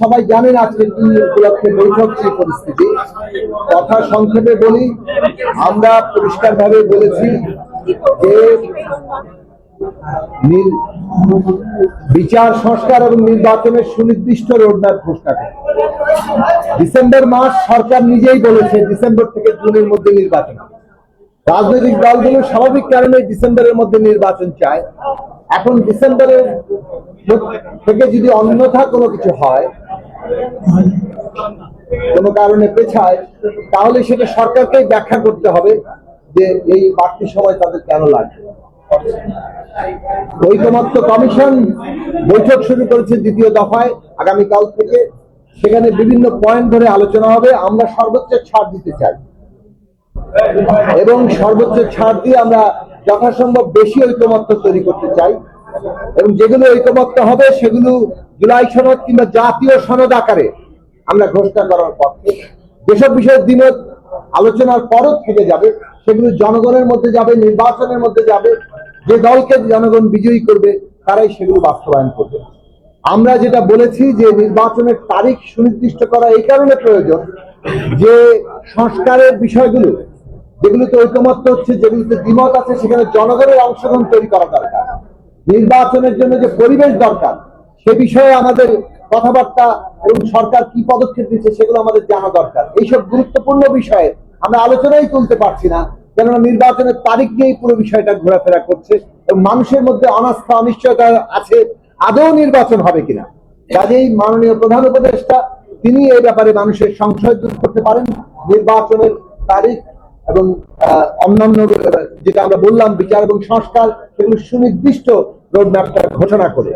সবাই জানেন আজকে কি উপলক্ষে বৈঠক সেই পরিস্থিতি। কথা সংক্ষেপে বলি আমরা পরিষ্কার ভাবে বলেছি যে বিচার সংস্কার এবং নির্বাচনের সুনির্দিষ্ট রোডম্যাপ ঘোষণা করে ডিসেম্বর মাস সরকার নিজেই বলেছে ডিসেম্বর থেকে জুনের মধ্যে নির্বাচন। রাজনৈতিক দলগুলো স্বাভাবিক কারণে ডিসেম্বরের মধ্যে নির্বাচন চায়। এখন ডিসেম্বরের থেকে যদি অন্যথা কোনো কিছু হয়, কোনো কারণে পেছায়, তাহলে সেটা সরকারকেই ব্যাখ্যা করতে হবে যে এই বাড়তি সময় তাদের কেন লাগবে। ঐকমত্য কমিশন বৈঠক শুরু করেছে দ্বিতীয় দফায়, আগামীকাল থেকে। সেখানে বিভিন্ন পয়েন্ট ধরে আলোচনা হবে, আমরা সর্বোচ্চ ছাড় দিতে চাই। এবং সর্বোচ্চ ছাড় দিয়ে আমরা যথাসম্ভব বেশি ঐকমত্য তৈরি করতে চাই এবং যেগুলো ঐকমত্য হবে সেগুলো জুলাই সনদ কিংবা জাতীয় সনদ আকারে আমরা ঘোষণা করার পক্ষে যেসব বিষয়ে দিনত আলোচনার পরও থেকে যাবে, সেগুলো জনগণের মধ্যে যাবে, নির্বাচনের মধ্যে যাবে, যে দলকে জনগণ বিজয়ী করবে, তারাই সেগুলো বাস্তবায়ন করবে। আমরা যেটা বলেছি যে নির্বাচনের তারিখ সুনির্দিষ্ট করা এই কারণে প্রয়োজন যে সংস্কারের বিষয়গুলো যেগুলোতে ঐকমত্য হচ্ছে, যেগুলোতে দ্বিমত আছে, সেখানে জনগণের অংশগ্রহণ তৈরি করা দরকার। নির্বাচনের জন্য যে পরিবেশ দরকার, সে বিষয়ে আমাদের কথাবার্তা এবং সরকার কি পদক্ষেপ নিচ্ছে সেগুলো আমাদের জানা দরকার। এইসব গুরুত্বপূর্ণ বিষয়ে আমরা আলোচনাই তুলতে পারছি না, কেননা নির্বাচনের তারিখ নিয়েই পুরো বিষয়টা ঘোরাফেরা করছে এবং মানুষের মধ্যে অনাস্থা, অনিশ্চয়তা আছে, আদৌ নির্বাচন হবে কিনা। কাজেই মাননীয় প্রধান উপদেষ্টা, তিনি এই ব্যাপারে মানুষের সংশয় দূর করতে পারেন। নির্বাচনের তারিখ এবং অন্যান্য যেটা আমরা বললাম বিচার এবং সংস্কার সেগুলো সুনির্দিষ্ট রোডম্যাপটা ঘোষণা করে।